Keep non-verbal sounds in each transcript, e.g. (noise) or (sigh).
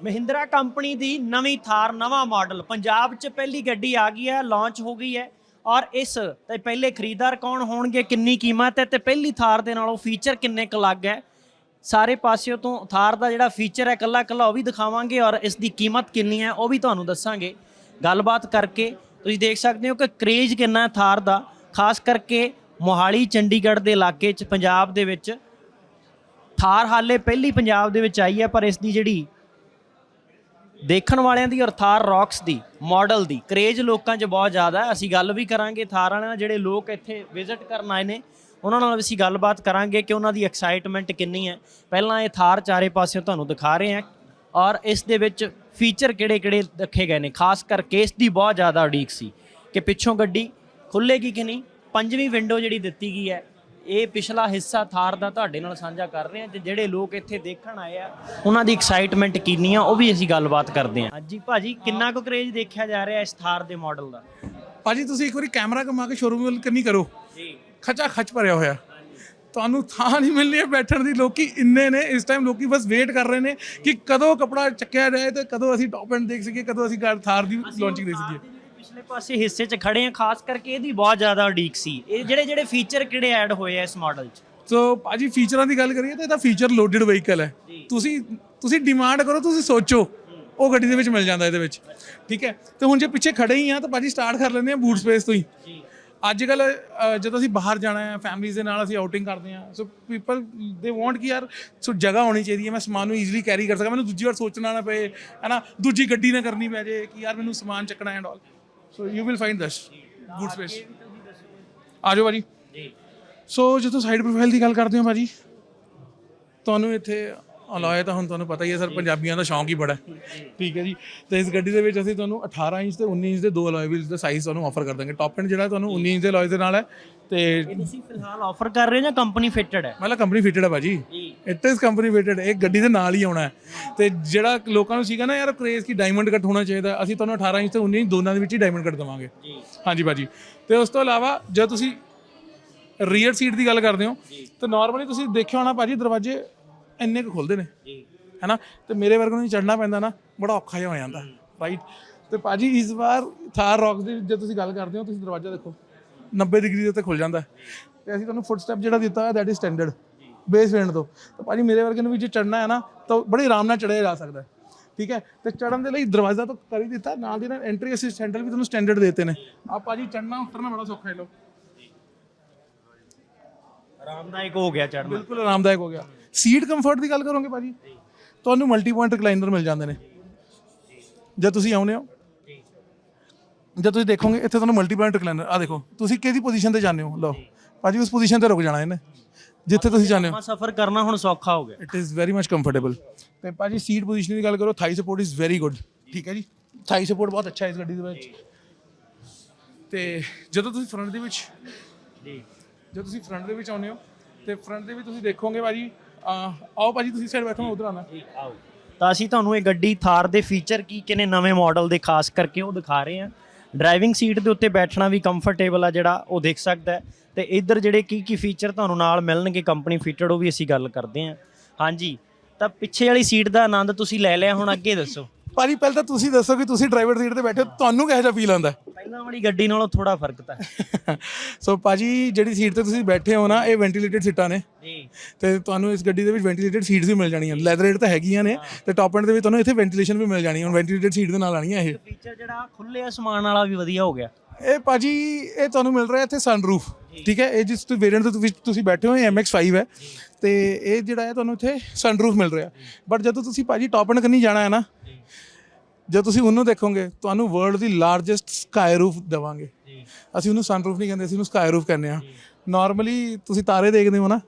Mahindra company ਦੀ ਨਵੀਂ ਥਾਰ, ਨਵਾਂ model. Punjab 'ਚ ਪਹਿਲੀ ਗੱਡੀ ਆ ਗਈ ਹੈ, ਲਾਂਚ ਹੋ ਗਈ ਹੈ। ਔਰ ਇਸ ਤੇ ਪਹਿਲੇ ਖਰੀਦਦਾਰ ਕੌਣ ਹੋਣਗੇ, ਕਿੰਨੀ ਕੀਮਤ ਹੈ ਤੇ ਪਹਿਲੀ ਥਾਰ ਦੇ ਨਾਲੋਂ ਫੀਚਰ ਕਿੰਨੇ ਕੁ ਲੱਗ ਹੈ? ਸਾਰੇ ਪਾਸਿਓਂ ਤੋਂ ਥਾਰ ਦਾ ਜਿਹੜਾ ਫੀਚਰ ਹੈ ਕੱਲਾ ਕੱਲਾ ਉਹ ਵੀ ਦਿਖਾਵਾਂਗੇ ਔਰ ਇਸ ਦੀ ਕੀਮਤ ਕਿੰਨੀ ਹੈ, ਉਹ ਵੀ ਤੁਹਾਨੂੰ ਦੱਸਾਂਗੇ। ਗੱਲਬਾਤ ਕਰਕੇ ਤੁਸੀਂ ਦੇਖ ਸਕਦੇ ਹੋ ਕਿ ਕ੍ਰੇਜ਼ ਕਿੰਨਾ ਹੈ ਥਾਰ ਦਾ, ਖਾਸ ਕਰਕੇ ਮੋਹਾਲੀ, ਚੰਡੀਗੜ੍ਹ ਦੇ ਇਲਾਕੇ 'ਚ ਪੰਜਾਬ ਦੇ ਵਿੱਚ। ਥਾਰ ਹਾਲੇ ਪਹਿਲੀ ਪੰਜਾਬ ਦੇ ਵਿੱਚ ਆਈ ਹੈ, ਪਰ ਇਸ ਦੀ ਜਿਹੜੀ ਦੇਖਣ ਵਾਲਿਆਂ ਦੀ ਔਰ ਥਾਰ ਰੌਕਸ ਦੀ ਮਾਡਲ ਦੀ। ਕਰੇਜ਼ ਲੋਕਾਂ 'ਚ ਬਹੁਤ ਜ਼ਿਆਦਾ ਹੈ। ਅਸੀਂ ਗੱਲ ਵੀ ਕਰਾਂਗੇ ਥਾਰ ਵਾਲਿਆਂ ਨਾਲ, ਜਿਹੜੇ ਲੋਕ ਇੱਥੇ ਵਿਜ਼ਿਟ ਕਰਨ ਆਏ ਨੇ, ਉਹਨਾਂ ਨਾਲ ਵੀ ਅਸੀਂ ਗੱਲਬਾਤ ਕਰਾਂਗੇ ਕਿ ਉਹਨਾਂ ਦੀ ਐਕਸਾਈਟਮੈਂਟ ਕਿੰਨੀ ਹੈ। ਪਹਿਲਾਂ ਇਹ ਥਾਰ ਚਾਰੇ ਪਾਸਿਓਂ ਤੁਹਾਨੂੰ ਦਿਖਾ ਰਹੇ ਹਾਂ ਔਰ ਇਸ ਦੇ ਵਿੱਚ ਫੀਚਰ ਕਿਹੜੇ-ਕਿਹੜੇ ਰੱਖੇ ਗਏ ਨੇ। ਖਾਸ ਕਰਕੇ ਇਸ ਦੀ ਬਹੁਤ ਜ਼ਿਆਦਾ ਉਡੀਕ ਸੀ ਕਿ ਪਿੱਛੋਂ ਗੱਡੀ ਖੁੱਲੇਗੀ ਕਿ ਨਹੀਂ? ਪੰਜਵੀਂ ਵਿੰਡੋ ਜਿਹੜੀ ਦਿੱਤੀ ਗਈ ਹੈ ਇਹ ਪਿਛਲਾ ਹਿੱਸਾ ਥਾਰ ਦਾ ਤੁਹਾਡੇ ਨਾਲ ਸਾਂਝਾ ਕਰ ਰਹੇ ਹਾਂ ਤੇ ਜਿਹੜੇ ਲੋਕ ਇੱਥੇ ਦੇਖਣ ਆਏ ਆ ਉਹਨਾਂ ਦੀ ਐਕਸਾਈਟਮੈਂਟ ਕਿੰਨੀ ਆ ਉਹ ਵੀ ਅਸੀਂ ਗੱਲਬਾਤ ਕਰਦੇ ਹਾਂ। ਹਾਂਜੀ ਭਾਜੀ ਕਿੰਨਾ ਕੁ ਕਰੇਜ ਦੇਖਿਆ ਜਾ ਰਿਹਾ ਇਸ ਥਾਰ ਦੇ ਮਾਡਲ ਦਾ? ਭਾਜੀ ਤੁਸੀਂ ਇੱਕ ਵਾਰੀ ਕੈਮਰਾ ਕਮਾ ਕੇ ਸ਼ੋਰੂਮ ਵੱਲ ਕੰਨੀ ਕਰੋ? ਜੀ। ਖਚਾ ਖਚ ਭਰਿਆ ਹੋਇਆ। ਤੁਹਾਨੂੰ ਥਾਂ ਨਹੀਂ ਮਿਲਣੀ ਹੈ ਬੈਠਣ ਦੀ ਲੋਕੀ ਇੰਨੇ ਨੇ ਇਸ ਟਾਈਮ ਲੋਕੀ ਬਸ ਵੇਟ ਕਰ ਰਹੇ ਨੇ ਕਿ ਕਦੋਂ ਕਪੜਾ ਚੱਕਿਆ ਜਾਏ ਤੇ ਕਦੋਂ ਅਸੀਂ ਟੌਪ ਐਂਡ ਦੇਖ ਸਕੀਏ ਕਦੋਂ ਅਸੀਂ ਥਾਰ ਦੀ ਲਾਂਚਿੰਗ ਦੇਖ ਸਕੀਏ। ਪਿਛਲੇ ਪਾਸੇ ਹਿੱਸੇ 'ਚ ਖੜੇ ਆ ਖਾਸ ਕਰਕੇ ਇਹਦੀ ਬਹੁਤ ਜ਼ਿਆਦਾ ਉਡੀਕ ਸੀ। ਇਹ ਜਿਹੜੇ ਜਿਹੜੇ ਫੀਚਰ ਕਿਹੜੇ ਐਡ ਹੋਏ ਆ ਇਸ ਮਾਡਲ 'ਚ? ਸੋ ਭਾਜੀ ਫੀਚਰਾਂ ਦੀ ਗੱਲ ਕਰੀਏ ਤਾਂ ਇਹਦਾ ਫੀਚਰ ਲੋਡਡ ਵਹੀਕਲ ਹੈ। ਤੁਸੀਂ ਤੁਸੀਂ ਡਿਮਾਂਡ ਕਰੋ ਤੁਸੀਂ ਸੋਚੋ। ਉਹ ਗੱਡੀ ਦੇ ਵਿੱਚ ਮਿਲ ਜਾਂਦਾ ਇਹਦੇ ਵਿੱਚ। ਠੀਕ ਹੈ? ਤੇ ਹੁਣ ਜੇ ਪਿੱਛੇ ਖੜੇ ਹੀ ਆ ਤਾਂ ਭਾਜੀ ਸਟਾਰਟ ਕਰ ਲੈਂਦੇ ਆ ਬੂਟ ਸਪੇਸ ਤੋਂ ਹੀ। ਅੱਜ ਕੱਲ ਜਦੋਂ ਅਸੀਂ ਬਾਹਰ ਜਾਣਾ ਹੈ ਫੈਮਲੀਜ਼ ਦੇ ਨਾਲ ਅਸੀਂ ਆਊਟਿੰਗ ਕਰਦੇ ਹਾਂ ਸੋ ਪੀਪਲ ਦੇ ਵਾਂਟ ਕਿ ਯਾਰ ਸੋ ਜਗ੍ਹਾ ਹੋਣੀ ਚਾਹੀਦੀ ਹੈ ਮੈਂ ਸਮਾਨ ਨੂੰ ਈਜ਼ੀਲੀ ਕੈਰੀ ਕਰ ਸਕਾਂ। ਮੈਨੂੰ ਦੂਜੀ ਵਾਰ ਸੋਚਣਾ ਨਾ ਪਏ ਹੈਨਾ? ਦੂਜੀ ਗੱਡੀ ਨਾ ਕਰਨੀ ਪੈ ਜੇ ਕਿ ਯਾਰ ਮੈਨੂੰ ਸਮਾਨ ਚੱਕਣਾ and all so you will find this good space ਆ ਜਾਓ ਭਾਜੀ ਜੀ ਸੋ ਜਦੋਂ ਸਾਈਡ ਪ੍ਰੋਫਾਈਲ ਦੀ ਗੱਲ ਕਰਦੇ ਹਾਂ ਭਾਜੀ ਤੁਹਾਨੂੰ ਇੱਥੇ ਅਲੋਏ ਤਾਂ ਹੁਣ ਤੁਹਾਨੂੰ ਪਤਾ ਹੀ ਹੈ ਸਰ ਪੰਜਾਬੀਆਂ ਦਾ ਸ਼ੌਂਕ ਹੀ ਬੜਾ ਠੀਕ। ਹੈ ਜੀ। ਤੇ ਇਸ ਗੱਡੀ ਦੇ ਵਿੱਚ ਅਸੀਂ ਤੁਹਾਨੂੰ 18 ਇੰਚ ਤੇ 19 ਇੰਚ ਦੇ ਦੋ ਅਲੋਏ ਵੀਲਸ ਦਾ ਸਾਈਜ਼ ਤੁਹਾਨੂੰ ਆਫਰ ਕਰ ਦਾਂਗੇ। ਟੌਪ ਐਂਡ ਜਿਹੜਾ ਤੁਹਾਨੂੰ 19 ਇੰਚ ਦੇ ਅਲੋਏ ਦੇ ਨਾਲ ਹੈ। ਤੇ ਇਹ ਤੁਸੀਂ ਫਿਲਹਾਲ ਆਫਰ ਕਰ ਰਹੇ ਹੋ ਜਾਂ ਕੰਪਨੀ ਫਿਟਡ ਹੈ? ਮਤਲਬ ਕੰਪਨੀ ਫਿਟਡ ਹੈ ਭਾਜੀ। ਜੀ। ਇਟ ਇਜ਼ ਕੰਪਨੀ ਫਿਟਡ ਇਹ ਗੱਡੀ ਦੇ ਨਾਲ ਹੀ ਆਉਣਾ ਹੈ। ਤੇ ਜਿਹੜਾ ਲੋਕਾਂ ਨੂੰ ਸੀਗਾ ਨਾ ਯਾਰ ਕ੍ਰੇਜ਼ ਕੀ ਡਾਇਮੰਡ ਕੱਟ ਹੋਣਾ ਚਾਹੀਦਾ ਅਸੀਂ ਤੁਹਾਨੂੰ 18 ਇੰਚ ਤੇ 19 ਇੰਚ ਦੋਨਾਂ ਦੇ ਵਿੱਚ ਹੀ ਡਾਇਮੰਡ ਕੱਟ ਦਵਾਂਗੇ। ਹਾਂਜੀ ਭਾਜੀ। ਤੇ ਉਸ ਤੋਂ ਇਲਾਵਾ ਜੇ ਤੁਸੀਂ ਰੀਅਰ ਸੀਟ ਦੀ ਗੱਲ ਕਰਦੇ ਹੋ ਤਾਂ ਨਾਰਮਲੀ ਤੁਸੀਂ ਦੇਖਿਆ ਹੋਣਾ ਭਾਜੀ ਦਰਵਾਜ਼ੇ ਇੰਨੇ ਕੁ ਖੁੱਲਦੇ ਨੇ। ਜੀ। ਹੈਨਾ? ਤੇ ਮੇਰੇ ਵਰਗੇ ਨੂੰ ਚੜਨਾ ਪੈਂਦਾ ਨਾ ਬੜਾ ਔਖਾ ਜਿਹਾ ਹੋ ਜਾਂਦਾ ਰਾਈਟ ਤੇ ਭਾਜੀ ਇਸ ਵਾਰ ਥਾਰ ਰੌਕਸ ਦੀ ਜੇ ਤੁਸੀਂ ਗੱਲ ਕਰਦੇ ਹੋ ਤੁਸੀਂ ਦਰਵਾਜ਼ਾ ਦੇਖੋ 90 ਡਿਗਰੀ ਦੇ ਉੱਤੇ ਖੁੱਲ ਜਾਂਦਾ। ਹੈ। ਤੇ ਅਸੀਂ ਤੁਹਾਨੂੰ ਫੁੱਟ ਸਟੈਪ ਜਿਹੜਾ ਦਿੱਤਾ ਹੋਇਆ ਦੈਟ ਇਜ਼ ਸਟੈਂਡਰਡ ਬੇਸ ਵੈਂਡ ਤੋਂ। ਤਾਂ ਭਾਜੀ ਮੇਰੇ ਵਰਗੇ ਨੂੰ ਵੀ ਜੇ ਚੜਨਾ ਹੈ ਨਾ ਤਾਂ ਬੜੇ ਆਰਾਮ ਨਾਲ ਚੜਿਆ ਜਾ ਸਕਦਾ ਹੈ ਠੀਕ ਹੈ? ਤੇ ਚੜਨ ਦੇ ਲਈ ਦਰਵਾਜ਼ਾ ਤਾਂ ਕਰ ਹੀ ਦਿੱਤਾ ਨਾਲ ਦੀ ਨਾਲ ਐਂਟਰੀ ਅਸਿਸਟ ਹੈਂਡਲ ਵੀ ਤੁਹਾਨੂੰ ਸਟੈਂਡਰਡ ਦਿੱਤੇ ਨੇ। ਆ ਭਾਜੀ ਚੜਨਾ ਉਤਰਨਾ ਬੜਾ ਸੌਖਾ ਹੈ ਲੋ ਆਰਾਮਦਾਇਕ ਹੋ ਗਿਆ ਚੜਨਾ ਬਿਲਕੁਲ ਆਰਾਮਦਾਇਕ ਹੋ ਗਿਆ। ਸੀਟ ਕੰਫਰਟ ਦੀ ਗੱਲ ਕਰੋਗੇ ਭਾਜੀ? ਤੁਹਾਨੂੰ ਮਲਟੀ ਪੁਆਇੰਟ ਰਿਕਲਾਈਨਰ ਮਿਲ ਜਾਂਦੇ ਨੇ। ਜਦ ਤੁਸੀਂ ਆਉਨੇ ਹੋ। ਜਦ ਤੁਸੀਂ ਦੇਖੋਗੇ ਇੱਥੇ ਤੁਹਾਨੂੰ ਮਲਟੀ ਪੁਆਇੰਟ ਰਿਕਲਾਈਨਰ ਆ ਦੇਖੋ ਤੁਸੀਂ ਕਿਹਦੀ ਪੋਜੀਸ਼ਨ ਤੇ ਜਾਂਦੇ ਹੋ? ਲਓ ਭਾਜੀ ਉਸ ਪੋਜੀਸ਼ਨ ਤੇ ਰੁਕ ਜਾਣਾ ਇਹਨੇ। ਜਿੱਥੇ ਤੁਸੀਂ ਜਾਂਦੇ ਹੋ। ਸਫ਼ਰ ਕਰਨਾ ਹੁਣ ਸੌਖਾ ਹੋ ਗਿਆ। It is very much comfortable ਤੇ ਭਾਜੀ ਸੀਟ ਪੋਜੀਸ਼ਨ ਦੀ ਗੱਲ ਕਰੋ thigh support is very good ਠੀਕ ਹੈ ਜੀ? ਥਾਈ ਸਪੋਰਟ ਬਹੁਤ ਅੱਛਾ ਹੈ ਇਸ ਗੱਡੀ ਦੇ ਵਿੱਚ। ਤੇ ਜਦੋਂ ਤੁਸੀਂ ਫਰੰਟ ਦੇ ਵਿੱਚ ਜੀ। ਜਦੋਂ ਤੁਸੀਂ ਫਰੰਟ ਦੇ ਵਿੱਚ ਆਉਂਦੇ ਹੋ ਤੇ ਫਰੰਟ ਦੇ ਵਿੱਚ ਤੁਸੀਂ ਦੇਖੋਗੇ ਭਾਜੀ ਆਓ ਭਾਜੀ, ਤੁਸੀਂ ਸਾਈਡ ਬੈਠੋ, ਮੈਂ ਉਧਰ ਆਣਾ ਆਓ ਤਾਂ ਅਸੀਂ ਤੁਹਾਨੂੰ ਇਹ ਗੱਡੀ ਥਾਰ ਦੇ ਫੀਚਰ ਕੀ, ਕਿਨੇ ਨਵੇਂ ਮਾਡਲ ਦੇ ਖਾਸ ਕਰਕੇ ਉਹ ਦਿਖਾ ਰਹੇ ਹਾਂ। ਡਰਾਈਵਿੰਗ ਸੀਟ ਦੇ ਉੱਤੇ ਬੈਠਣਾ ਵੀ ਕੰਫਰਟੇਬਲ ਆ ਜਿਹੜਾ, ਉਹ ਦੇਖ ਸਕਦਾ ਹੈ। ਤੇ ਇੱਧਰ ਜਿਹੜੇ ਕੀ ਕੀ ਫੀਚਰ ਤੁਹਾਨੂੰ ਨਾਲ ਮਿਲਣਗੇ ਕੰਪਨੀ ਫਿਟਡ ਉਹ ਵੀ ਅਸੀਂ ਗੱਲ ਕਰਦੇ ਹਾਂ। ਹਾਂਜੀ, ਤਾਂ ਪਿੱਛੇ ਵਾਲੀ ਸੀਟ ਦਾ ਆਨੰਦ ਤੁਸੀਂ ਲੈ ਲਿਆ ਹੁਣ, ਅੱਗੇ ਦੱਸੋ। ਭਾਜੀ ਪਹਿਲਾਂ ਤਾਂ ਤੁਸੀਂ ਦੱਸੋ ਕਿ ਤੁਸੀਂ ਡਰਾਈਵਰ ਸੀਟ ਤੇ ਬੈਠੇ ਹੋ ਤੁਹਾਨੂੰ ਕਿਹੋ ਜਿਹਾ ਫੀਲ ਆਉਂਦਾ? ਪਹਿਲਾਂ ਵਾਲੀ ਗੱਡੀ ਨਾਲੋਂ ਥੋੜਾ ਫ਼ਰਕ ਤਾਂ ਸੋ (laughs) ਭਾਜੀ ਜਿਹੜੀ ਸੀਟ ਤੇ ਤੁਸੀਂ ਬੈਠੇ ਹੋ ਨਾ ਇਹ ਵੈਂਟੀਲੇਟਡ ਸੀਟਾਂ ਨੇ। ਜੀ। ਤੇ ਤੁਹਾਨੂੰ ਇਸ ਗੱਡੀ ਦੇ ਵਿੱਚ ਵੈਂਟੀਲੇਟਡ ਸੀਟਸ ਵੀ ਮਿਲ ਜਾਣੀਆਂ। ਲੈਦਰ ਰੇਟ ਤਾਂ ਹੈਗੀਆਂ ਨੇ ਤੇ ਟੌਪ ਐਂਡ ਦੇ ਵਿੱਚ ਤੁਹਾਨੂੰ ਇੱਥੇ ਵੈਂਟੀਲੇਸ਼ਨ ਵੀ ਮਿਲ ਜਾਣੀ ਹੁਣ ਵੈਂਟੀਲੇਟਡ ਸੀਟ ਦੇ ਨਾਲ ਆਣੀਆਂ ਇਹ। ਫੀਚਰ ਜਿਹੜਾ ਖੁੱਲੇ ਅਸਮਾਨ ਵਾਲਾ ਵੀ ਵਧੀਆ ਹੋ ਗਿਆ। ਇਹ ਭਾਜੀ ਇਹ ਤੁਹਾਨੂੰ ਮਿਲ ਰਿਹਾ ਇੱਥੇ ਸਨਰੂਫ ਠੀਕ ਹੈ? ਇਹ ਜਿਸ ਤੁਸੀਂ ਵੇਰੀਐਂਟ ਦੇ ਵਿੱਚ ਤੁਸੀਂ ਬੈਠੇ ਹੋ ਇਹ MX5 ਹੈ। ਤੇ ਇਹ ਜਿਹੜਾ ਹੈ ਤੁਹਾਨੂੰ ਇੱਥੇ ਸਨਰੂਫ ਮਿਲ ਰਿਹਾ। ਬਟ ਜਦੋਂ ਤੁਸੀਂ ਭਾਜੀ ਟੌਪ ਐਂਡ ਕਰਨੀ ਜਾਣਾ ਹੈ ਨਾ ਜਦ ਤੁਸੀਂ ਉਹਨੂੰ ਦੇਖੋਗੇ ਤੁਹਾਨੂੰ ਵਰਲਡ ਦੀ ਲਾਰਜੈਸਟ ਸਕਾਈ ਰੂਫ ਦੇਵਾਂਗੇ। ਅਸੀਂ ਉਹਨੂੰ ਸਨਰੂਫ ਨਹੀਂ ਕਹਿੰਦੇ ਅਸੀਂ ਉਹਨੂੰ ਸਕਾਈ ਰੂਫ ਕਹਿੰਦੇ ਆ ਨਾਰਮਲੀ ਤੁਸੀਂ ਤਾਰੇ ਦੇਖਦੇ ਹੋ ਨਾ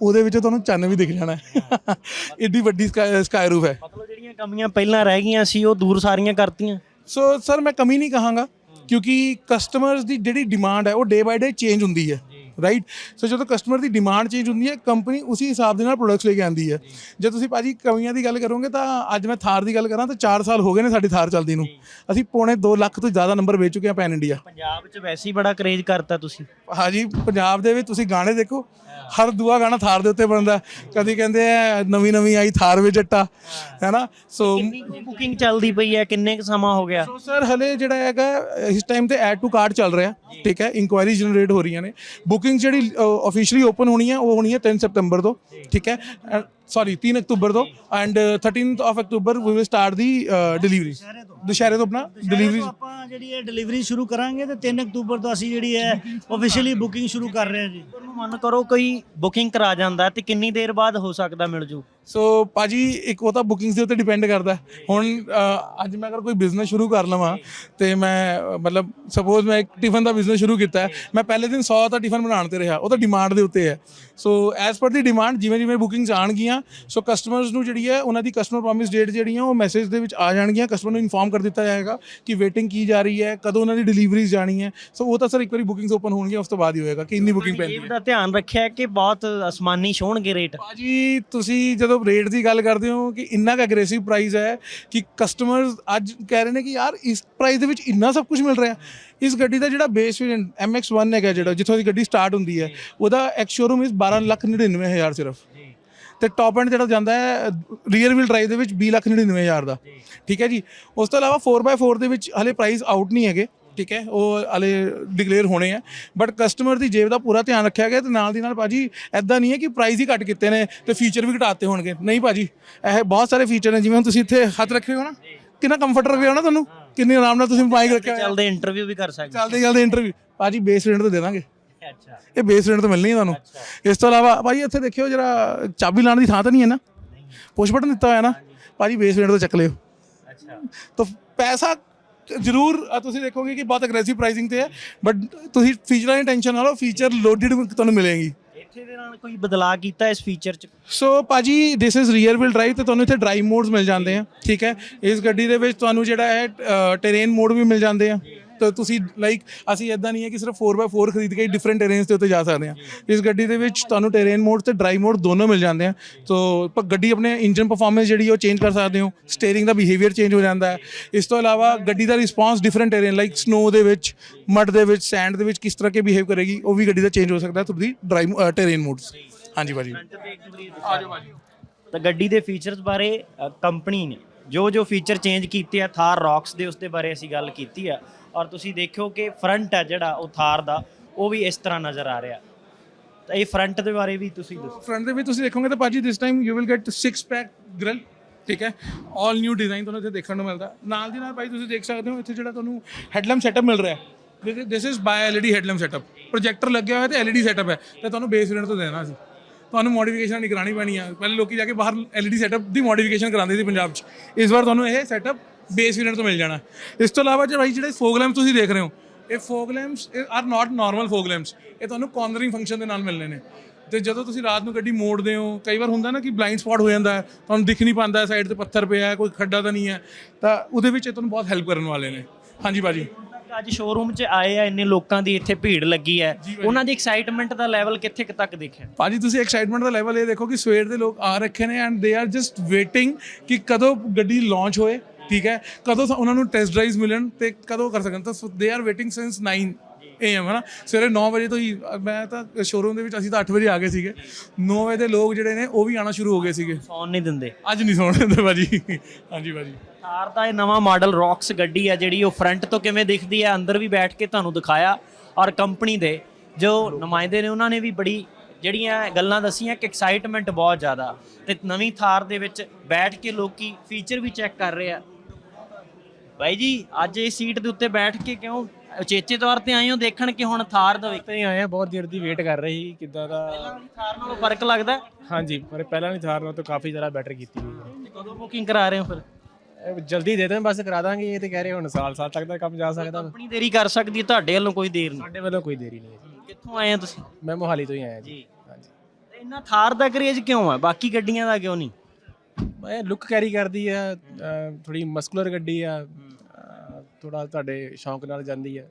ਉਹਦੇ ਵਿੱਚ ਤੁਹਾਨੂੰ ਚੰਨ ਵੀ ਦਿਖ ਜਾਣਾ। ਹੈ ਏਡੀ ਵੱਡੀ ਸਕਾਈ ਰੂਫ ਹੈ। ਮਤਲਬ ਜਿਹੜੀਆਂ ਕਮੀਆਂ ਪਹਿਲਾਂ ਰਹਿ ਗਈਆਂ ਸੀ ਉਹ ਦੂਰ ਸਾਰੀਆਂ ਕਰਤੀਆਂ। ਸੋ ਸਰ ਮੈਂ ਕਮੀ ਨਹੀਂ ਕਹਾਂਗਾ ਕਿਉਂਕਿ ਕਸਟਮਰਸ ਦੀ ਜਿਹੜੀ ਡਿਮਾਂਡ ਹੈ ਉਹ ਡੇ ਬਾਈ ਡੇ ਚੇਂਜ ਹੁੰਦੀ ਹੈ। ਰਾਈਟ ਸੋ ਜਦੋਂ ਕਸਟਮਰ ਦੀ ਡਿਮਾਂਡ ਚੇਂਜ ਹੁੰਦੀ ਹੈ ਕੰਪਨੀ ਉਸੇ ਹਿਸਾਬ ਦੇ ਨਾਲ ਪ੍ਰੋਡਕਟਸ ਲੈ ਕੇ ਆਉਂਦੀ ਹੈ। ਜੇ। ਤੁਸੀਂ ਭਾਜੀ ਕਮੀਆਂ ਦੀ ਗੱਲ ਕਰੋਗੇ ਤਾਂ ਅੱਜ ਮੈਂ ਥਾਰ ਦੀ ਗੱਲ ਕਰਾਂ ਤਾਂ 4 ਸਾਲ ਹੋ ਗਏ ਨੇ ਸਾਡੀ ਥਾਰ ਚੱਲਦੀ ਨੂੰ। ਅਸੀਂ ਪੌਣੇ 2 ਲੱਖ ਤੋਂ ਜ਼ਿਆਦਾ ਨੰਬਰ ਵੇਚ ਚੁੱਕੇ ਹਾਂ ਪੈਨ ਇੰਡੀਆ ਪੰਜਾਬ 'ਚ ਵੈਸੇ ਹੀ ਬੜਾ ਕਰੇਜ ਕਰਤਾ ਤੁਸੀਂ। ਹਾਜੀ ਪੰਜਾਬ ਦੇ ਵਿੱਚ ਤੁਸੀਂ ਗਾਣੇ ਦੇਖੋ ਹਰ ਦੂਆ ਗਾਣਾ ਥਾਰ ਦੇ ਉੱਤੇ ਬਣਦਾ ਕਦੀ ਕਹਿੰਦੇ ਆ ਨਵੀਂ ਨਵੀਂ ਆਈ ਥਾਰ ਵਿੱਚ ਜੱਟਾ ਹੈਨਾ ਸੋ ਕਿੰਨੀ ਬੁਕਿੰਗ ਚੱਲਦੀ ਪਈ ਹੈ ਕਿੰਨੇ ਕੁ ਸਮਾਂ ਹੋ ਗਿਆ? ਸੋ ਸਰ ਹਲੇ ਜਿਹੜਾ ਹੈਗਾ ਇਸ ਟਾਈਮ ਤੇ ਐਡ ਟੂ ਕਾਰਟ ਚੱਲ ਰਿਹਾ। ਠੀਕ ਹੈ ਇਨਕੁਆਇਰੀ ਜਨਰੇਟ ਹੋ ਰਹੀਆਂ ਨੇ। ਬੁਕਿੰਗ ਜਿਹੜੀ ਆਫੀਸ਼ੀਅਲੀ ਓਪਨ ਹੋਣੀ ਹੈ ਉਹ ਹੋਣੀ ਹੈ 3 ਸਤੰਬਰ ਤੋਂ ਠੀਕ ਹੈ? ਸੌਰੀ 3 ਅਕਤੂਬਰ ਤੋਂ and 13th of October we will start the delivery ਦੁਸ਼ਹਿਰੇ ਤੋਂ। ਆਪਣਾ ਡਿਲੀਵਰੀ ਆਪਾਂ ਜਿਹੜੀ ਇਹ ਡਿਲੀਵਰੀ ਸ਼ੁਰੂ ਕਰਾਂਗੇ ਤੇ 3 ਅਕਤੂਬਰ ਤੋਂ ਅਸੀਂ ਜਿਹੜੀ ਹੈ ਆਫੀਸ਼ੀਅਲੀ ਬੁਕਿੰਗ ਸ਼ੁਰੂ ਕਰ ਰਹੇ ਹਾਂ ਜੀ। ਤੁਹਾਨੂੰ ਮੰਨ ਕਰੋ ਕੋਈ ਬੁਕਿੰਗ ਕਰਾ ਜਾਂਦਾ ਤੇ ਕਿੰਨੀ ਦੇਰ ਬਾਅਦ ਹੋ ਸਕਦਾ ਮਿਲ ਜੂ? ਸੋ ਪਾਜੀ ਇੱਕ ਉਹ ਤਾਂ ਬੁਕਿੰਗਸ ਦੇ ਉੱਤੇ ਡਿਪੈਂਡ ਕਰਦਾ। ਹੁਣ ਅੱਜ ਮੈਂ ਅਗਰ ਕੋਈ ਬਿਜ਼ਨਸ ਸ਼ੁਰੂ ਕਰ ਲਵਾਂ ਤੇ ਮੈਂ ਮਤਲਬ ਸਪੋਜ਼ ਮੈਂ ਇੱਕ ਟਿਫਨ ਦਾ ਬਿਜ਼ਨਸ ਸ਼ੁਰੂ ਕੀਤਾ ਹੈ ਮੈਂ ਪਹਿਲੇ ਦਿਨ 100 ਦਾ ਟਿਫਨ ਬਣਾਉਣ ਤੇ ਰਿਹਾ ਉਹ ਤਾਂ ਡਿਮਾਂਡ ਦੇ ਉੱਤੇ ਹੈ। ਸੋ ਐਸ ਪਰ ਦੀ ਡਿਮਾਂਡ ਜਿਵੇਂ ਜਿਵੇਂ ਬੁਕਿੰਗਸ ਆਣਗੀਆਂ ਸੋ ਕਸਟਮਰਸ ਨੂੰ ਜਿਹੜੀ ਹੈ ਉਹਨਾਂ ਦੀ ਕਸਟਮਰ ਪ੍ਰੋਮਿਸ ਡੇਟ ਜਿਹੜੀਆਂ ਉਹ ਮੈਸੇਜ ਦੇ ਵਿੱਚ ਆ ਜਾਣਗੀਆਂ। ਕਸਟਮਰ ਨੂੰ ਇਨਫੋਰਮ ਕਰ ਦਿੱਤਾ ਜਾਏਗਾ ਕਿ ਵੇਟਿੰਗ ਕੀ ਜਾ ਰਹੀ ਹੈ ਕਦੋਂ ਉਹਨਾਂ ਦੀ ਡਿਲੀਵਰੀਜ਼ ਜਾਣੀ ਹੈ। ਸੋ ਉਹ ਤਾਂ ਸਰ ਇੱਕ ਵਾਰੀ ਬੁਕਿੰਗਸ ਓਪਨ ਹੋਣਗੀਆਂ ਉਸ ਤੋਂ ਬਾਅਦ ਹੀ ਹੋਏਗਾ ਕਿ ਇੰਨੀ ਬੁਕਿੰਗ ਪੈਂਦੀ ਹੈ। ਇਹ ਦਾ ਧਿਆਨ ਰੱਖਿਆ ਕਿ ਬਹੁਤ ਅਸਮਾਨੀ ਛੋਣਗੇ ਰੇਟ ਭਾਜੀ ਤੁਸੀਂ ਜਦੋਂ ਰੇਟ ਦੀ ਗੱਲ ਕਰਦੇ ਹੋ ਕਿ ਇੰਨਾ ਕੁ ਐਗਰੈਸਿਵ ਪ੍ਰਾਈਸ ਹੈ ਕਿ ਕਸਟਮਰਸ ਅੱਜ ਕਹਿ ਰਹੇ ਨੇ ਕਿ ਯਾਰ ਇਸ ਪ੍ਰਾਈਸ ਦੇ ਵਿੱਚ ਇੰਨਾ ਸਭ ਕੁਝ ਮਿਲ ਰਿਹਾ। ਇਸ ਗੱਡੀ ਦਾ ਜਿਹੜਾ ਬੇਸ ਵੇਰੀਐਂਟ MX1 ਹੈਗਾ ਜਿਹੜਾ ਜਿੱਥੋਂ ਦੀ ਗੱਡੀ ਸਟਾਰਟ ਹੁੰਦੀ ਹੈ ਉਹਦਾ ਐਕਸ ਸ਼ੋਰੂਮ ਇਸ 12 ਲੱਖ 99 ਹਜ਼ਾਰ ਸਿਰਫ। ਤੇ ਟੌਪ ਐਂਡ ਜਿਹੜਾ ਜਾਂਦਾ ਹੈ ਰੀਅਰ ਵੀਲ ਡਰਾਈਵ ਦੇ ਵਿੱਚ 20 ਲੱਖ 99 ਹਜ਼ਾਰ ਦਾ। ਠੀਕ ਹੈ ਜੀ? ਉਸ ਤੋਂ ਇਲਾਵਾ 4x4 ਦੇ ਵਿੱਚ ਹਲੇ ਪ੍ਰਾਈਸ ਆਊਟ ਨਹੀਂ ਹੈਗੇ। ਠੀਕ ਹੈ? ਉਹ ਹਲੇ ਡਿਕਲੇਅਰ ਹੋਣੇ ਆ। ਬਟ ਕਸਟਮਰ ਦੀ ਜੇਬ ਦਾ ਪੂਰਾ ਧਿਆਨ ਰੱਖਿਆ ਗਿਆ ਤੇ ਨਾਲ ਦੀ ਨਾਲ ਭਾਜੀ ਐਦਾਂ ਨਹੀਂ ਹੈ ਕਿ ਪ੍ਰਾਈਸ ਹੀ ਘੱਟ ਕੀਤੇ ਨੇ ਤੇ ਫੀਚਰ ਵੀ ਘਟਾਤੇ ਹੋਣਗੇ। ਨਹੀਂ ਭਾਜੀ ਇਹ ਬਹੁਤ ਸਾਰੇ ਫੀਚਰ ਨੇ ਜਿਵੇਂ ਹੁਣ ਤੁਸੀਂ ਇੱਥੇ ਹੱਥ ਰੱਖੇ ਹੋ ਨਾ। ਕਿੰਨਾ ਕੰਫਰਟ ਰੱਖਿਆ ਨਾ ਤੁਹਾਨੂੰ? ਕਿੰਨੇ ਆਰਾਮ ਨਾਲ ਤੁਸੀਂ ਮਾਈਕ ਰੱਖਿਆ। ਚੱਲਦੇ ਇੰਟਰਵਿਊ ਵੀ ਕਰ ਸਕਦੇ। ਚੱਲਦੇ ਚੱਲਦੇ ਇੰਟਰਵਿਊ ਭਾਜੀ ਬੇਸ ਰੇਟ ਤੋਂ ਦੇ ਦਾਂਗੇ। ਇਹ ਬੇਸ ਰੇਟ ਤੋਂ ਮਿਲਣੀ ਹੈ ਤੁਹਾਨੂੰ। ਇਸ ਤੋਂ ਇਲਾਵਾ ਭਾਜੀ ਇੱਥੇ ਦੇਖਿਓ ਜਰਾ ਚਾਬੀ ਲਾਉਣ ਦੀ ਥਾਂ ਤਾਂ ਨਹੀਂ ਹੈ ਨਾ। ਪੁਸ਼ ਬਟਨ ਦਿੱਤਾ ਹੋਇਆ ਨਾ। ਭਾਜੀ ਬੇਸ ਰੇਟ ਤੋਂ ਚੱਕ ਲਿਓ। ਅੱਛਾ। ਤਾਂ ਪੈਸਾ ਜ਼ਰੂਰ ਤੁਸੀਂ ਦੇਖੋਗੇ ਕਿ ਬਹੁਤ ਅਗਰੈਸਿਵ ਪ੍ਰਾਈਸਿੰਗ ਤੇ ਹੈ ਬਟ ਤੁਸੀਂ ਫੀਚਰਾਂ ਦੀ ਟੈਨਸ਼ਨ ਨਾ ਲਓ ਫੀਚਰ ਲੋਡਡ ਤੁਹਾਨੂੰ ਮਿਲੇਗੀ। ਇੱਥੇ ਦੇ ਨਾਲ ਕੋਈ ਬਦਲਾਅ ਕੀਤਾ ਇਸ ਫੀਚਰ 'ਚ? ਸੋ ਭਾਜੀ this is rear wheel drive ਤੇ ਤੁਹਾਨੂੰ ਇੱਥੇ ਡਰਾਈਵ ਮੋਡਸ ਮਿਲ ਜਾਂਦੇ ਆ ਠੀਕ ਹੈ? ਇਸ ਗੱਡੀ ਦੇ ਵਿੱਚ ਤੁਹਾਨੂੰ ਜਿਹੜਾ ਹੈ ਟੈਰੇਨ ਮੋਡ ਵੀ ਮਿਲ ਜਾਂਦੇ ਆ। ਤਾਂ ਤੁਸੀਂ ਲਾਈਕ ਅਸੀਂ ਇਦਾਂ ਨਹੀਂ ਹੈ ਕਿ ਸਿਰਫ 4x4 ਖਰੀਦ ਕੇ ਡਿਫਰੈਂਟ ਟੈਰੇਨਸ ਦੇ ਉੱਤੇ ਜਾ ਸਕਦੇ ਆ ਇਸ ਗੱਡੀ ਦੇ ਵਿੱਚ ਤੁਹਾਨੂੰ ਟੈਰੇਨ ਮੋਡ ਤੇ ਡਰਾਈਵ ਮੋਡ ਦੋਨੋਂ ਮਿਲ ਜਾਂਦੇ ਆ। ਸੋ ਗੱਡੀ ਆਪਣੇ ਇੰਜਨ ਪਰਫਾਰਮੈਂਸ ਜਿਹੜੀ ਉਹ ਚੇਂਜ ਕਰ ਸਕਦੇ ਹੋ। ਸਟੀਅਰਿੰਗ ਦਾ ਬਿਹੇਵੀਅਰ ਚੇਂਜ ਹੋ ਜਾਂਦਾ ਹੈ। ਇਸ ਤੋਂ ਇਲਾਵਾ ਗੱਡੀ ਦਾ response different terrain like snow ਦੇ ਵਿੱਚ ਮਡ ਦੇ ਵਿੱਚ ਸੈਂਡ ਦੇ ਵਿੱਚ ਕਿਸ ਤਰ੍ਹਾਂ ਕੇ ਬਿਹੇਵ ਕਰੇਗੀ, ਉਹ ਵੀ ਗੱਡੀ ਦਾ ਚੇਂਜ ਹੋ ਸਕਦਾ ਤੁਹਾਡੀ ਦੀ ਡਰਾਈਵ ਟੈਰੇਨ ਮੋਡਸ ਹਾਂਜੀ ਭਾਜੀ। ਤਾਂ ਗੱਡੀ ਦੇ ਫੀਚਰਸ ਬਾਰੇ ਕੰਪਨੀ ਨੇ ਜੋ ਜੋ ਫੀਚਰ ਚੇਂਜ ਕੀਤੇ ਆ ਥਾਰ ਰੌਕਸ ਦੇ ਉਸ ਦੇ ਬਾਰੇ ਅਸੀਂ ਗੱਲ ਕੀਤੀ ਆ। ਔਰ ਤੁਸੀਂ ਦੇਖਿਓ ਕਿ ਫਰੰਟ ਹੈ ਜਿਹੜਾ ਉਹ ਥਾਰ ਦਾ, ਉਹ ਵੀ ਇਸ ਤਰ੍ਹਾਂ ਨਜ਼ਰ ਆ ਰਿਹਾ। ਤਾਂ ਇਹ ਫਰੰਟ ਦੇ ਬਾਰੇ ਵੀ ਤੁਸੀਂ ਦੱਸੋ। ਫਰੰਟ ਦੇ ਵਿੱਚ ਤੁਸੀਂ ਦੇਖੋਗੇ ਤਾਂ ਭਾਜੀ this time you will get 6 pack grille ਠੀਕ ਹੈ? 올 ਨਿਊ ਡਿਜ਼ਾਈਨ ਤੁਹਾਨੂੰ ਇੱਥੇ ਦੇਖਣ ਨੂੰ ਮਿਲਦਾ। ਨਾਲ ਦੀ ਨਾਲ ਭਾਈ ਤੁਸੀਂ ਦੇਖ ਸਕਦੇ ਹੋ ਇੱਥੇ ਜਿਹੜਾ ਤੁਹਾਨੂੰ ਹੈਡਲੈਂਪ ਸੈਟਅਪ ਮਿਲ ਰਿਹਾ ਹੈ। This is bi LED headlamp setup projector ਲੱਗਿਆ ਹੋਇਆ ਤੇ ਐਲਈਡੀ ਸੈਟਅਪ ਹੈ। ਤੇ ਤੁਹਾਨੂੰ ਬੇਸ ਰੇਟ ਤੋਂ ਦੇਣਾ ਸੀ ਤੁਹਾਨੂੰ ਮੋਡੀਫਿਕੇਸ਼ਨ ਨਹੀਂ ਕਰਾਣੀ ਪੈਣੀ ਆ। ਪਹਿਲੇ ਲੋਕੀ ਜਾ ਕੇ ਬਾਹਰ ਐਲਈਡੀ ਸੈਟਅਪ ਦੀ ਮੋਡੀਫਿਕੇਸ਼ਨ ਕਰਾਉਂਦੇ ਸੀ ਪੰਜਾਬ 'ਚ। ਇਸ ਵਾਰ ਤੁਹਾਨੂੰ ਇਹ ਸੈਟਅਪ ਬੇਸ ਵੇਰੀਐਂਟ ਤੋਂ ਮਿਲ ਜਾਣਾ। ਇਸ ਤੋਂ ਇਲਾਵਾ ਜਿਹੜਾ ਜਿਹੜੇ ਫੋਗ ਲੈਂਪਸ ਤੁਸੀਂ ਦੇਖ ਰਹੇ ਹੋ ਇਹ fog lamps are not normal fog lamps ਇਹ ਤੁਹਾਨੂੰ ਕਾਰਨਰਿੰਗ ਫੰਕਸ਼ਨ ਦੇ ਨਾਲ ਮਿਲਣੇ ਨੇ। ਤੇ ਜਦੋਂ ਤੁਸੀਂ ਰਾਤ ਨੂੰ ਗੱਡੀ ਮੋੜਦੇ ਹੋ ਕਈ ਵਾਰ ਹੁੰਦਾ ਨਾ ਕਿ ਬਲਾਈਂਡ ਸਪੌਟ ਹੋ ਜਾਂਦਾ ਹੈ ਤੁਹਾਨੂੰ ਦਿਖ ਨਹੀਂ ਪਾਉਂਦਾ ਸਾਈਡ ਤੇ ਪੱਥਰ ਪਿਆ ਹੈ ਕੋਈ ਖੱਡਾ ਤਾਂ ਨਹੀਂ ਹੈ ਤਾਂ ਉਹਦੇ ਵਿੱਚ ਇਹ ਤੁਹਾਨੂੰ ਬਹੁਤ ਹੈਲਪ ਕਰਨ ਵਾਲੇ ਨੇ। ਹਾਂਜੀ ਬਾਜੀ ਅੱਜ ਸ਼ੋਰੂਮ 'ਚ ਆਏ ਆ ਇੰਨੇ ਲੋਕਾਂ ਦੀ ਇੱਥੇ ਭੀੜ ਲੱਗੀ ਹੈ। ਉਹਨਾਂ ਦੀ ਐਕਸਾਈਟਮੈਂਟ ਦਾ ਲੈਵਲ ਕਿੱਥੇ ਤੱਕ ਦੇਖਿਆ? ਭਾਜੀ ਤੁਸੀਂ ਐਕਸਾਈਟਮੈਂਟ ਦਾ ਲੈਵਲ ਇਹ ਦੇਖੋ ਕਿ ਸਵੇਰ ਦੇ ਲੋਕ ਆ ਰੱਖੇ ਨੇ and they are just waiting ਕਿ ਕਦੋਂ ਗੱਡੀ ਲਾਂਚ ਹੋਏ। ਠੀਕ ਹੈ? ਕਦੋਂ ਉਹਨਾਂ ਨੂੰ ਟੈਸਟ ਡਰਾਈਵਸ ਮਿਲਣ ਤੇ ਕਦੋਂ ਕਰ ਸਕਣ? ਤਾਂ they are waiting since 9 am ਹਨਾ? ਸਵੇਰੇ 9 ਵਜੇ ਤੋਂ ਹੀ ਮੈਂ ਤਾਂ ਸ਼ੋਰੂਮ ਦੇ ਵਿੱਚ ਅਸੀਂ ਤਾਂ 8 ਵਜੇ ਆ ਗਏ ਸੀਗੇ। 9 ਵਜੇ ਦੇ ਲੋਕ ਜਿਹੜੇ ਨੇ ਉਹ ਵੀ ਆਣਾ ਸ਼ੁਰੂ ਹੋ ਗਏ ਸੀਗੇ। ਸੌਣ ਨਹੀਂ ਦਿੰਦੇ। ਅੱਜ ਨਹੀਂ ਸੌਣ ਦਿੰਦੇ ਭਾਜੀ। ਹਾਂਜੀ ਭਾਜੀ। ਥਾਰ ਦਾ ਇਹ ਨਵਾਂ ਮਾਡਲ ਰੌਕਸ ਗੱਡੀ ਹੈ ਜਿਹੜੀ ਉਹ ਫਰੰਟ ਤੋਂ ਕਿਵੇਂ ਦਿਖਦੀ ਹੈ ਅੰਦਰ ਵੀ ਬੈਠ ਕੇ ਤੁਹਾਨੂੰ ਦਿਖਾਇਆ ਔਰ ਕੰਪਨੀ ਦੇ। ਜੋ ਨੁਮਾਇੰਦੇ ਨੇ ਉਹਨਾਂ ਨੇ ਵੀ ਬੜੀ ਜਿਹੜੀਆਂ ਗੱਲਾਂ ਦਸੀਆਂ ਕਿ ਐਕਸਾਈਟਮੈਂਟ ਬਹੁਤ ਜ਼ਿਆਦਾ। ਤੇ ਨਵੀਂ ਥਾਰ ਦੇ ਵਿੱਚ ਬੈਠ ਕੇ ਲੋਕੀ ਫੀਚਰ ਵੀ ਚੈੱਕ ਕਰ ਰਹੇ ਆ। ਬਾਈ ਜੀ ਅੱਜ ਇਹ ਸੀਟ ਦੇ ਉੱਤੇ ਬੈਠ ਕੇ ਕਿਉਂ ਉਚੇਚੇ ਤੌਰ ਤੇ ਆਏ ਹੋ? ਦੇਖਣ ਕਿ ਹੁਣ ਥਾਰ ਦਾ ਤੇ ਆਏ ਆ ਬਹੁਤ ਦੇਰ ਦੀ ਵੇਟ ਕਰ ਰਹੀ ਕਿੱਦਾਂ ਦਾ ਥਾਰ ਨਾਲੋਂ ਫ਼ਰਕ ਲੱਗਦਾ? ਹੈ? ਹਾਂਜੀ ਪਰ ਪਹਿਲਾਂ ਨਹੀਂ ਥਾਰ ਨਾਲੋਂ ਤਾਂ ਕਾਫੀ ਜ਼ਿਆਦਾ ਬੈਟਰ ਕੀਤੀ ਹੋਈ ਹੈ। ਤੇ ਕਦੋਂ ਬੁਕਿੰਗ ਕਰਾ ਰਹੇ ਹੋ ਫਿਰ? ਇਹ ਜਲਦੀ ਦੇ ਦੇਣ ਬਸ ਕਰਾ ਦਾਂਗੇ ਇਹ ਤੇ ਕਹਿ ਰਹੇ ਹੁਣ ਸਾਲ ਸਾਲ ਤੱਕ ਦਾ ਕੰਮ ਜਾ ਸਕਦਾ। ਕੰਪਨੀ ਦੇਰੀ ਕਰ ਸਕਦੀ ਹੈ ਤੁਹਾਡੇ ਵੱਲੋਂ ਕੋਈ ਦੇਰ ਨਹੀਂ। ਸਾਡੇ ਵੱਲੋਂ ਕੋਈ ਦੇਰੀ ਨਹੀਂ ਹੈ ਕਿੱਥੋਂ ਆਏ ਆ ਤੁਸੀਂ? ਮੈਂ ਮੋਹਾਲੀ ਤੋਂ ਹੀ ਆਇਆ ਜੀ। ਜੀ। ਹਾਂਜੀ। ਤੇ ਇੰਨਾ ਥਾਰ ਦਾ ਕਰੇਜ ਕਿਉਂ ਹੈ ਬਾਕੀ ਗੱਡੀਆਂ ਦਾ ਕਿਉਂ ਨਹੀਂ? ਮੈਂ ਲੁੱਕ ਕੈਰੀ ਕਰਦੀ ਆ ਥੋੜੀ ਮਸਕੂਲਰ ਗੱਡੀ ਆ ਥੋੜਾ ਤੁਹਾਡੇ ਸ਼ੌਂਕ ਨਾਲ ਜਾਂਦੀ ਆ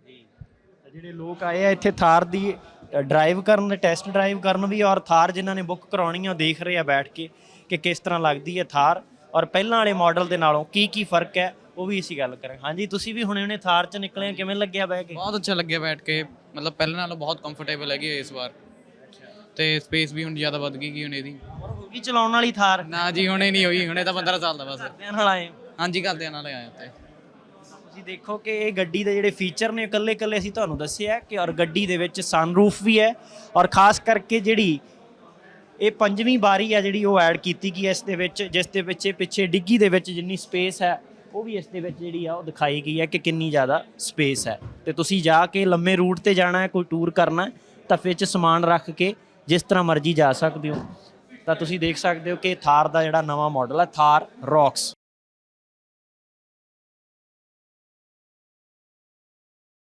ਜਿਹੜੇ ਲੋਕ ਆਏ ਆ ਇੱਥੇ ਥਾਰ ਦੀ ਡਰਾਈਵ ਕਰਨ ਟੈਸਟ ਡਰਾਈਵ ਕਰਨ ਵੀ ਔਰ ਥਾਰ ਜਿਨ੍ਹਾਂ ਨੇ ਬੁੱਕ ਕਰਾਉਣੀ ਆ ਦੇਖ ਰਹੇ ਆ ਬੈਠ ਕੇ ਕਿ ਕਿਸ ਤਰ੍ਹਾਂ ਲੱਗਦੀ ਹੈ ਥਾਰ ਔਰ ਪਹਿਲਾਂ ਵਾਲੇ ਮਾਡਲ ਦੇ ਨਾਲੋਂ ਕੀ ਕੀ ਫ਼ਰਕ ਹੈ ਉਹ ਵੀ ਅਸੀਂ ਗੱਲ ਕਰਾਂਗੇ। ਹਾਂਜੀ ਤੁਸੀਂ ਵੀ ਹੁਣੇ ਹੁਣੇ ਥਾਰ 'ਚ ਨਿਕਲੇ ਆ, ਕਿਵੇਂ ਲੱਗਿਆ ਬਹਿ ਕੇ? ਬਹੁਤ ਅੱਛਾ ਲੱਗਿਆ ਬੈਠ ਕੇ। ਮਤਲਬ ਪਹਿਲਾਂ ਨਾਲੋਂ ਬਹੁਤ ਕੰਫਰਟੇਬਲ ਹੈਗੀ ਹੈ ਇਸ ਵਾਰ। ਤੇ ਸਪੇਸ ਵੀ ਹੁਣ ਜ਼ਿਆਦਾ ਵੱਧ ਗਈ ਹੁਣ ਇਹਦੀ। ਔਰ ਹੋ ਗਈ ਚਲਾਉਣ ਵਾਲੀ ਥਾਰ? ਨਾ ਜੀ ਹੁਣੇ ਨਹੀਂ ਹੋਈ ਹੁਣੇ ਤਾਂ 15 ਸਾਲ ਦਾ ਬਸ। ਘਰਦਿਆਂ ਨਾਲ ਆਏ ਹੋ। ਹਾਂਜੀ ਘਰਦਿਆਂ ਨਾਲ ਆਇਆ ਤੇ ਤੁਸੀਂ ਦੇਖੋ ਕਿ ਇਹ ਗੱਡੀ ਦੇ ਜਿਹੜੇ ਫੀਚਰ ਨੇ ਇਕੱਲੇ ਇਕੱਲੇ ਅਸੀਂ ਤੁਹਾਨੂੰ ਦੱਸਿਆ ਕਿ ਔਰ ਗੱਡੀ ਦੇ ਵਿੱਚ ਸਨਰੂਫ ਵੀ ਹੈ ਔਰ ਖਾਸ ਕਰਕੇ ਜਿਹੜੀ ਇਹ ਪੰਜਵੀਂ ਬਾਰੀ ਆ ਜਿਹੜੀ ਉਹ ਐਡ ਕੀਤੀ ਗਈ ਹੈ ਇਸ ਦੇ ਵਿੱਚ, ਜਿਸ ਦੇ ਵਿੱਚ ਪਿੱਛੇ ਡਿੱਗੀ ਦੇ ਵਿੱਚ ਜਿੰਨੀ ਸਪੇਸ ਹੈ, ਉਹ ਵੀ ਇਸ ਦੇ ਵਿੱਚ ਜਿਹੜੀ ਆ ਉਹ ਦਿਖਾਈ ਗਈ ਹੈ ਕਿ ਕਿੰਨੀ ਜ਼ਿਆਦਾ ਸਪੇਸ ਹੈ। ਤੇ ਤੁਸੀਂ ਜਾ ਕੇ ਲੰਮੇ ਰੂਟ ਤੇ ਜਾਣਾ ਹੈ, ਕੋਈ ਟੂਰ ਕਰਨਾ ਹੈ, ਤਾਂ 'ਚ ਸਮਾਨ ਰੱਖ ਕੇ ਜਿਸ ਤਰ੍ਹਾਂ ਮਰਜ਼ੀ ਜਾ ਸਕਦੇ ਹੋ। ਤਾਂ ਤੁਸੀਂ ਦੇਖ ਸਕਦੇ ਹੋ ਕਿ ਥਾਰ ਦਾ ਜਿਹੜਾ ਨਵਾਂ ਮਾਡਲ ਹੈ, ਥਾਰ ਰੌਕਸ